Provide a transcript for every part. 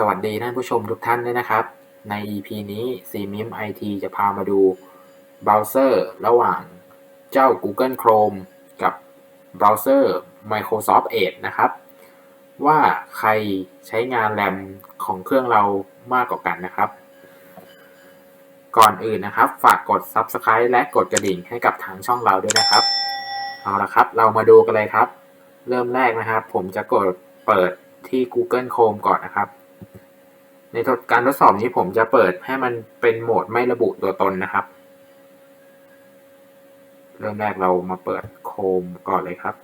สวัสดีท่านผู้ชมทุกท่านด้วยนะครับ ใน EP นี้ CMIM IT จะพามาดูเบราว์เซอร์ระหว่างเจ้า Google Chrome กับเบราว์เซอร์ Microsoft Edge นะครับ ว่าใครใช้งานแรมของเครื่องเรามากกว่ากันนะครับ ก่อนอื่นนะครับ ฝากกด Subscribe และกดกระดิ่งให้กับทางช่องเราด้วยนะครับ เอาละครับ เรามาดูกันเลยครับ เริ่มแรกนะครับ ผมจะกดเปิดที่ Google Chrome ก่อนนะครับ ในทดการทดสอบนี้ผมจะเปิดให้มันเป็นโหมดไม่ระบุตัวตนนะครับ เริ่มแรกเรามาเปิด Chrome ก่อนเลยครับ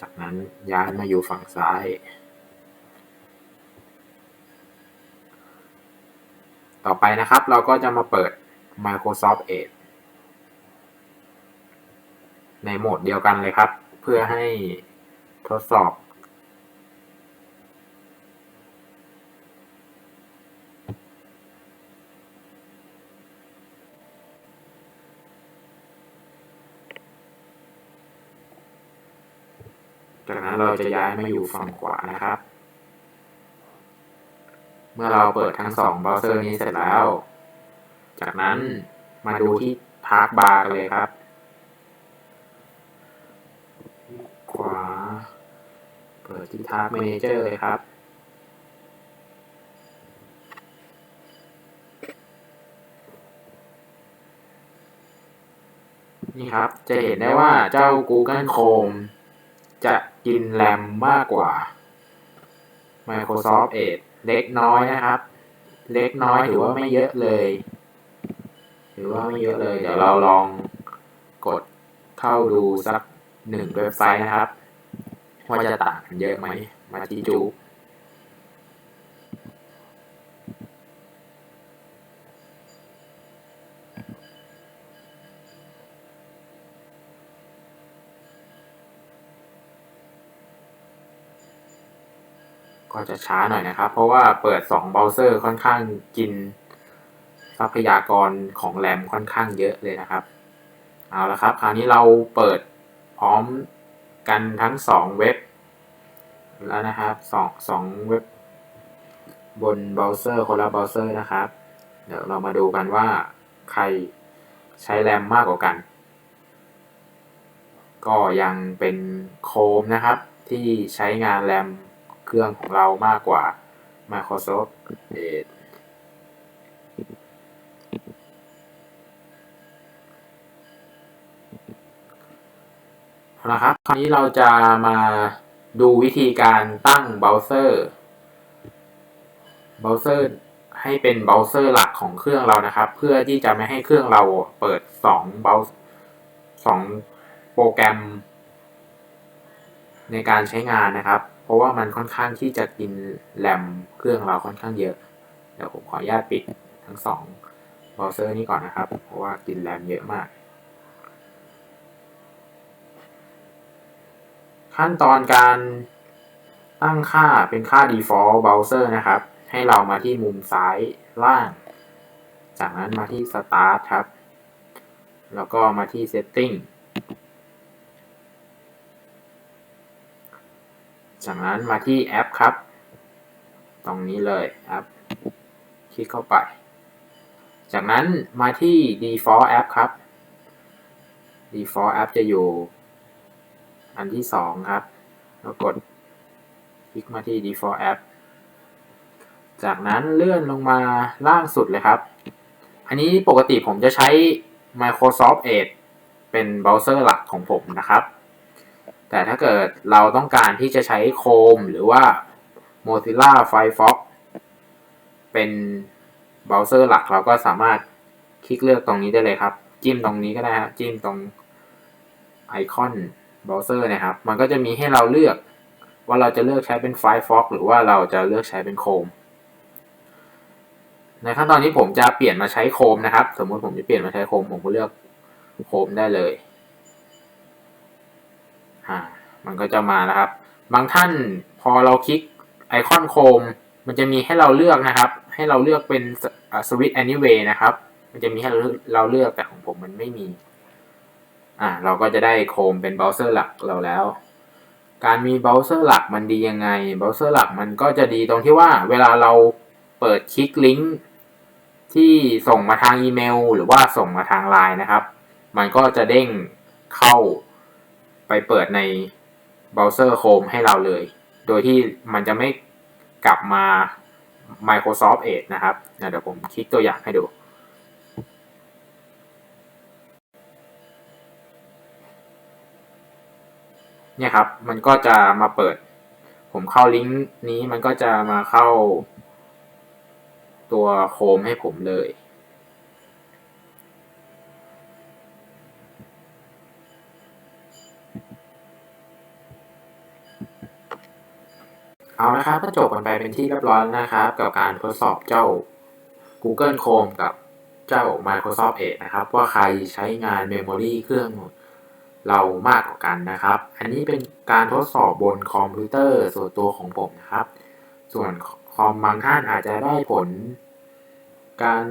จากนั้นย้ายมาอยู่ฝั่งซ้าย ต่อไปนะครับเราก็จะมาเปิด Microsoft Edge ในโหมดเดียวกันเลยครับ เพื่อให้ทดสอบ จากนั้นเราจะย้ายมาอยู่ฝั่งขวานะครับ เมื่อเราเปิดทั้งสองเบราว์เซอร์นี้เสร็จแล้ว จากนั้นมาดูที่ทาร์กบาร์กันเลยครับ ขวา เปิดที่ทาร์กเมเจอร์เลยครับนี่ครับ จะเห็นได้ว่าเจ้า Google Chrome จะกินแรมมากกว่า Microsoft Edge เล็กน้อยนะครับ เล็กน้อยถือว่าไม่เยอะเลยถือว่าไม่เยอะเลย เดี๋ยวเราลองกดเข้าดูสักหนึ่งเว็บไซต์นะครับ ว่าจะต่างกันเยอะไหม มาจีจู ก็จะช้าหน่อยนะครับ เพราะว่าเปิด 2 เบราว์เซอร์ค่อนข้างกิน ทรัพยากรของแรมค่อนข้างเยอะเลยนะครับ เอาละครับ คราวนี้เราเปิดพร้อมกันทั้งสองเว็บ แล้วนะครับสองสองเว็บบนเบราว์เซอร์คนละเบราว์เซอร์นะครับ เดี๋ยวเรามาดูกันว่าใครใช้แรมมากกว่ากัน ก็ยังเป็นโคมนะครับที่ใช้งานแรม เครื่องของเรามากกว่า Microsoft Edge เอาละครับ คราวนี้เราจะมาดูวิธีการตั้งเบราว์เซอร์ เบราว์เซอร์ให้เป็นเบราว์เซอร์หลักของเครื่องเรานะครับ เพื่อที่จะไม่ให้เครื่องเราเปิดสองเบราว์สองโปรแกรม ในการใช้งานนะครับ ราะว่ามันค่อนข้างที่จะกินแรมเครื่องเราค่อนข้างเยอะ เดี๋ยวผมขออนุญาตปิดทั้งสองเบราว์เซอร์นี้ก่อนนะครับ เพราะว่ากินแรมเยอะมาก ขั้นตอนการตั้งค่าเป็นค่า default browser นะครับ ให้เรามาที่มุมซ้ายล่าง จากนั้นมาที่ start ครับ แล้วก็มาที่ setting จากนั้นมาที่แอปครับ ตรงนี้เลยแอปคลิกเข้าไป จากนั้นมาที่ default app ครับ default app จะอยู่ อันที่สองครับ แล้วกดคลิกมาที่ default app จากนั้นเลื่อนลงมาล่างสุดเลยครับ อันนี้ปกติผมจะใช้ Microsoft Edge เป็นเบราว์เซอร์หลักของผมนะครับ แต่ถ้าเกิดเราต้องการที่จะใช้ Chrome หรือว่า Mozilla Firefox เป็นเบราว์เซอร์หลักเราก็สามารถคลิกเลือกตรงนี้ได้เลยครับ จิ้มตรงนี้ก็ได้ครับจิ้มตรงไอคอนเบราว์เซอร์นะครับ มันก็จะมีให้เราเลือกว่าเราจะเลือกใช้เป็น Firefox หรือว่าเราจะเลือกใช้เป็น Chrome ในขั้นตอนนี้ผมจะเปลี่ยนมาใช้ Chrome นะครับ สมมุติผมจะเปลี่ยนมาใช้ Chrome ผมก็เลือก Chrome ได้เลย อ่ามันก็จะมาแล้วครับ บางท่านพอเราคลิกไอคอนโคม มันจะมีให้เราเลือกนะครับ ให้เราเลือกเป็นสวิต anyway นะครับ มันจะมีให้เราเราเลือกแต่ของผมมันไม่มี อ่า เราก็จะได้โคมเป็นเบราว์เซอร์หลักเราแล้ว การมีเบราว์เซอร์หลักมันดียังไง เบราว์เซอร์หลักมันก็จะดีตรงที่ว่าเวลาเราเปิดคลิกลิงก์ที่ส่งมาทางอีเมล หรือว่าส่งมาทางไลน์นะครับ มันก็จะเด้งเข้า ไปเปิดในเบราว์เซอร์ Chrome ให้เราเลย โดยที่มันจะไม่กลับมา Microsoft Edge นะครับ เดี๋ยวผมคลิกตัวอย่างให้ดู เนี่ยครับ มันก็จะมาเปิด ผมเข้าลิงก์นี้มันก็จะมาเข้าตัวโคมให้ผมเลย เอาละครับก็จบกันไปเป็นที่เรียบร้อยแล้วนะครับ กับการทดสอบเจ้า Google Chrome กับเจ้า Microsoft Edge นะครับ ว่าใครใช้งาน Memory เครื่องเรามากกว่ากันนะครับ อันนี้เป็นการทดสอบบนคอมพิวเตอร์ส่วนตัวของผมนะครับ ส่วนคอมบางท่านอาจจะได้ผล การ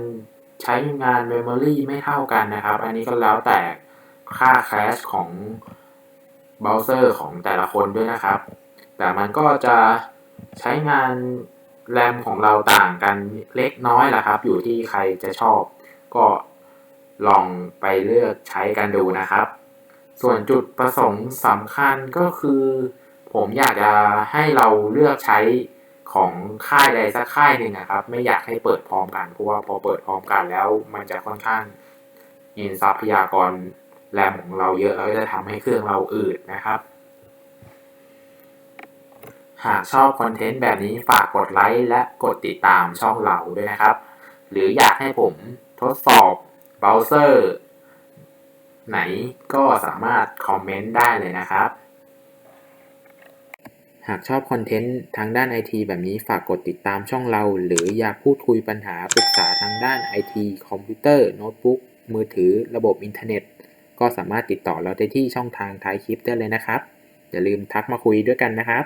ใช้งาน Memory ไม่เท่ากันนะครับ อันนี้ก็แล้วแต่ค่าแคชของเบราว์เซอร์ของแต่ละคนด้วยนะครับ แต่มันก็จะ ใช้งานแรมของเราต่างกันเล็กน้อยแหละครับ อยู่ที่ใครจะชอบ ก็ลองไปเลือกใช้กันดูนะครับ ส่วนจุดประสงค์สำคัญก็คือ ผมอยากจะให้เราเลือกใช้ของค่ายใดสักค่ายหนึ่งนะครับ ไม่อยากให้เปิดพร้อมกันเพราะว่าพอเปิดพร้อมกันแล้ว มันจะค่อนข้างกินทรัพยากรแรมของเราเยอะแล้วจะทำให้เครื่องเราอืดนะครับ หากชอบคอนเทนต์แบบนี้ฝากกดไลค์และกดติดตามช่องเราด้วยนะครับ หรืออยากให้ผมทดสอบเบราว์เซอร์ไหนก็สามารถคอมเมนต์ได้เลยนะครับ หากชอบคอนเทนต์ทางด้านไอทีแบบนี้ฝากกดติดตามช่องเรา หรืออยากพูดคุยปัญหาปรึกษาทางด้านไอทีคอมพิวเตอร์โน้ตบุ๊กมือถือระบบอินเทอร์เน็ต ก็สามารถติดต่อเราได้ที่ช่องทางท้ายคลิปได้เลยนะครับ อย่าลืมทักมาคุยด้วยกันนะครับ